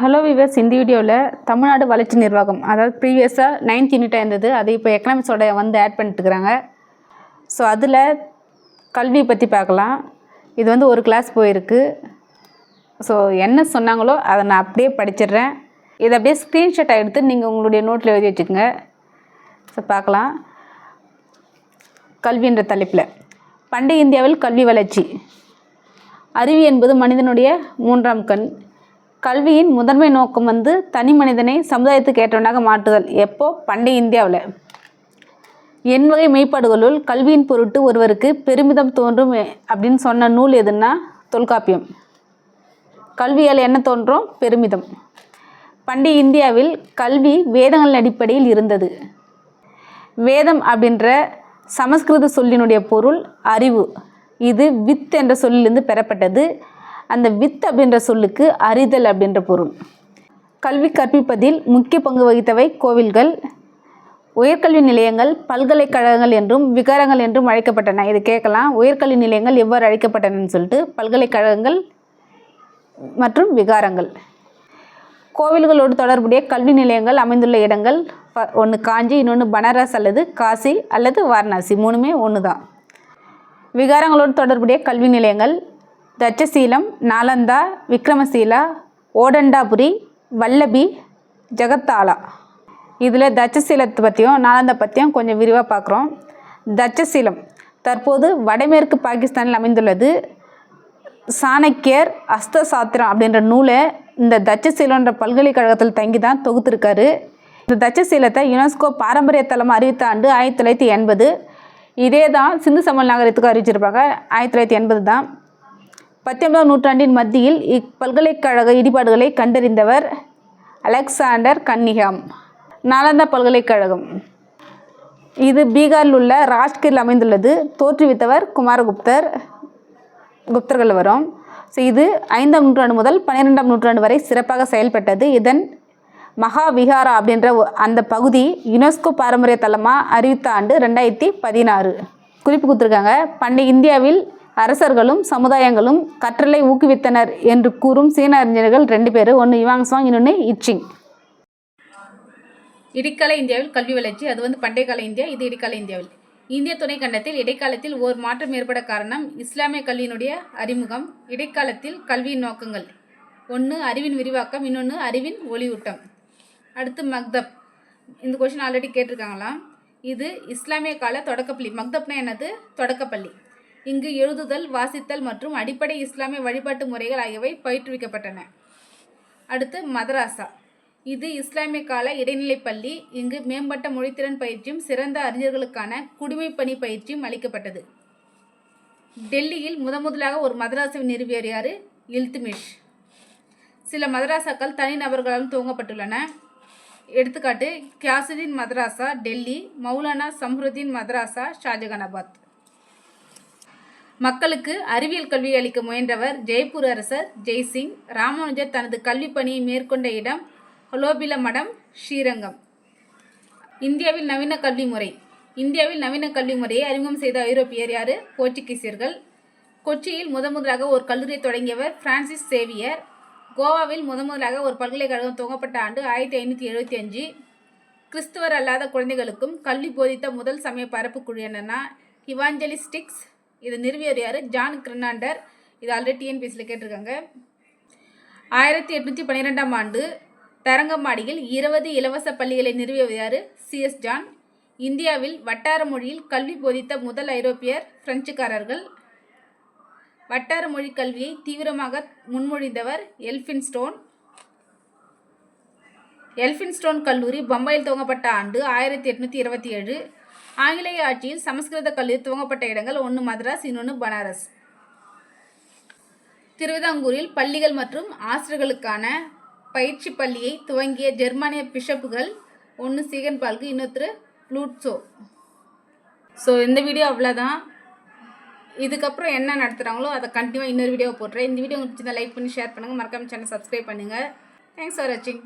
Hello viewers இந்த வீடியோவில் தமிழ்நாடு வளர்ச்சி நிர்வாகம் அதாவது ப்ரீவியஸாக நைன்த் யூனிட்டாக இருந்தது. அது இப்போ எக்கனாமிக்ஸோட வந்து ஆட் பண்ணிட்டுருக்குறாங்க ஸோ அதில் கல்வி பற்றி பார்க்கலாம். இது வந்து ஒரு கிளாஸ் போயிருக்கு. ஸோ என்ன சொன்னாங்களோ அதை நான் அப்படியே படிச்சிடுறேன். இதை அப்படியே ஸ்க்ரீன்ஷாட் எடுத்து நீங்கள் உங்களுடைய நோட்டில் எழுதி வச்சுக்கோங்க. ஸோ பார்க்கலாம். கல்வின்ற தலைப்பில். பண்டைய இந்தியாவில் கல்வி வளர்ச்சி. அறிவு என்பது மனிதனுடைய மூன்றாம் கண். கல்வியின் முதன்மை நோக்கம் வந்து தனி மனிதனை சமுதாயத்துக்கு ஏற்றவனாக மாற்றுதல். எப்போ? பண்டைய இந்தியாவில். என் வகை மெய்ப்பாடுகளுள் கல்வியின் பொருட்டு ஒருவருக்கு பெருமிதம் தோன்றும் அப்படின்னு சொன்ன நூல் எதுன்னா தொல்காப்பியம். கல்வியால் என்ன தோன்றும்? பெருமிதம். பண்டைய இந்தியாவில் கல்வி வேதங்களின் அடிப்படையில் இருந்தது. வேதம் அப்படின்ற சமஸ்கிருத சொல்லினுடைய பொருள் அறிவு. இது வித் என்ற சொல்லிலிருந்து பெறப்பட்டது. அந்த வித் அப்படின்ற சொல்லுக்கு அறிதல் அப்படின்ற பொருள். கல்வி கற்பிப்பதில் முக்கிய பங்கு வகித்தவை கோவில்கள் உயர்கல்வி நிலையங்கள் பல்கலைக்கழகங்கள் என்றும் விகாரங்கள் என்றும் அழைக்கப்பட்டன. இது கேட்கலாம். உயர்கல்வி நிலையங்கள் எவ்வாறு அழைக்கப்பட்டனன்னு சொல்லிட்டு பல்கலைக்கழகங்கள் மற்றும் விகாரங்கள். கோவில்களோடு தொடர்புடைய கல்வி நிலையங்கள் அமைந்துள்ள இடங்கள் ஒன்று காஞ்சி இன்னொன்று பனாரஸ் அல்லது காசி அல்லது வாரணாசி. மூணுமே ஒன்று தான் விகாரங்களோடு தொடர்புடைய கல்வி நிலையங்கள் தட்சசீலம் நாலந்தா விக்ரமசீலா ஓடண்டாபுரி வல்லபி ஜெகத்தாலா. இதில் தட்சசீலத்தை பற்றியும் நாலந்தா பற்றியும் கொஞ்சம் விரிவாக பார்க்குறோம். தட்சசீலம் தற்போது வடமேற்கு பாகிஸ்தானில் அமைந்துள்ளது. சாணக்கியர் அஸ்த சாத்திரம் அப்படின்ற நூலை இந்த தட்சசீலன்ற பல்கலைக்கழகத்தில் தங்கி தான் தொகுத்திருக்காரு. இந்த தட்சசீலத்தை யுனெஸ்கோ பாரம்பரிய தலமாக அறிவித்த ஆண்டு ஆயிரத்தி தொள்ளாயிரத்தி எண்பது. இதே தான் சிந்து சமல் நகரத்துக்கு அறிவிச்சிருப்பாங்க. ஆயிரத்தி தொள்ளாயிரத்தி எண்பது தான். பத்தொன்பதாம் நூற்றாண்டின் மத்தியில் இப்பல்கலைக்கழக இடிபாடுகளை கண்டறிந்தவர் அலெக்சாண்டர் கன்னிகாம். நாலந்தா பல்கலைக்கழகம். இது பீகாரில் உள்ள ராஜ்கிரில் அமைந்துள்ளது. தோற்றுவித்தவர் குமாரகுப்தர் குப்தர்கள் வரும். ஸோ இது ஐந்தாம் நூற்றாண்டு முதல் பன்னிரெண்டாம் நூற்றாண்டு வரை சிறப்பாக செயல்பட்டது. இதன் மகாவிகாரா அப்படின்ற அந்த பகுதி யுனெஸ்கோ பாரம்பரிய தலமாக அறிவித்த ஆண்டு ரெண்டாயிரத்தி பதினாறு. குறிப்பு கொடுத்துருக்காங்க. பண்டைய இந்தியாவில் அரசர்களும் சமுதாயங்களும் கற்றலை ஊக்குவித்தனர் என்று கூறும் சீன அறிஞர்கள் ரெண்டு பேர். ஒன்று இவாங்சாங் இன்னொன்று இச்சிங் இடைக்கால இந்தியாவில் கல்வி வளர்ச்சி அது வந்து பண்டைய கால இந்தியா இது இடைக்கால இந்தியாவில். இந்திய துணைக்கண்டத்தில் இடைக்காலத்தில் ஓர் மாற்றம் ஏற்பட காரணம் இஸ்லாமிய கல்வியினுடைய அறிமுகம் இடைக்காலத்தில் கல்வியின் நோக்கங்கள். ஒன்று அறிவின் விரிவாக்கம் இன்னொன்று அறிவின் ஒளியூட்டம். அடுத்து மக்தப். இந்த கொஷின் ஆல்ரெடி கேட்டிருக்காங்களாம். இது இஸ்லாமிய கால தொடக்கப்பள்ளி. மக்தப்னா என்னது? தொடக்கப்பள்ளி. இங்கு எழுதுதல் வாசித்தல் மற்றும் அடிப்படை இஸ்லாமிய வழிபாட்டு முறைகள் ஆகியவை பயிற்றுவிக்கப்பட்டன. அடுத்து மதராசா. இது இஸ்லாமிய கால இடைநிலைப் பள்ளி. இங்கு மேம்பட்ட மொழித்திறன் பயிற்சியும் சிறந்த அறிஞர்களுக்கான குடிமை பணி பயிற்சியும் அளிக்கப்பட்டது. டெல்லியில் முதமுதலாக ஒரு மதராசாவை நிறுவியவர் யார்? இல்துமிஷ். சில மதராசாக்கள் தனிநபர்களாலும் துவங்கப்பட்டுள்ளன. எடுத்துக்காட்டு கியாசுதீன் மதராசா டெல்லி மௌலானா சம்ருதீன் மதராசா ஷாஜகானாபாத். மக்களுக்கு அறிவியல் கல்வி அளிக்க முயன்றவர் ஜெய்ப்பூர் அரசர் ஜெய்சிங். ராமானுஜர் தனது கல்வி பணியை மேற்கொண்ட இடம் ஹொலோபில மடம் ஸ்ரீரங்கம். இந்தியாவில் நவீன கல்வி முறை. இந்தியாவில் நவீன கல்வி முறையை அறிமுகம் செய்த ஐரோப்பியர் யார்? போர்ச்சுகீசியர்கள். கொச்சியில் முதன்முதலாக ஒரு கல்லூரியை தொடங்கியவர் பிரான்சிஸ் சேவியர். கோவாவில் முதன்முதலாக ஒரு பல்கலைக்கழகம் துவங்கப்பட்ட ஆண்டு ஆயிரத்தி ஐநூற்றி எழுபத்தி அஞ்சு. கிறிஸ்துவர் அல்லாத குழந்தைகளுக்கும் கல்வி போதித்த முதல் சமய பரப்பு குழு என்னன்னா இவாஞ்சலிஸ்டிக்ஸ் இதை நிறுவியவர் யார்? John Kiernander. இது ஆல்ரெடி டிஎன்பிஎஸ்சியில் கேட்டிருக்காங்க. ஆயிரத்தி எட்நூற்றி பன்னிரெண்டாம் ஆண்டு தரங்கம்பாடியில் இருபது இலவச பள்ளிகளை நிறுவியவர் யார்? CS John. இந்தியாவில் வட்டார மொழியில் கல்வி போதித்த முதல் ஐரோப்பியர் பிரெஞ்சுக்காரர்கள். வட்டார மொழி கல்வியை தீவிரமாக முன்மொழிந்தவர் எல்ஃபின்ஸ்டோன் எல்ஃபின்ஸ்டோன் கல்லூரி பம்பாயில் துவங்கப்பட்ட ஆண்டு ஆயிரத்தி எட்நூற்றி இருபத்தி ஏழு ஆங்கிலேய ஆட்சியில் சமஸ்கிருத கல்லூரி துவங்கப்பட்ட இடங்கள் ஒன்று மதராஸ் இன்னொன்று பனாரஸ். திருவிதாங்கூரில் பள்ளிகள் மற்றும் ஆசிரியர்களுக்கான பயிற்சி பள்ளியை துவங்கிய ஜெர்மானிய பிஷப்புகள் ஒன்று சீகன் பால்கு இன்னொருத்தர் ப்ளூட்ஸோ ஸோ இந்த வீடியோ அவ்வளோதான். இதுக்கப்புறம் என்ன நடத்துகிறாங்களோ அதை கண்டினியூவாக இன்னொரு வீடியோ போட்டுறேன். இந்த வீடியோ உங்களுக்கு லைக் பண்ணி ஷேர் பண்ணுங்கள் மறக்காமல் சேனல் சப்ஸ்கிரைப் பண்ணுங்கள் தேங்க்ஸ் ஃபார் வாட்சிங்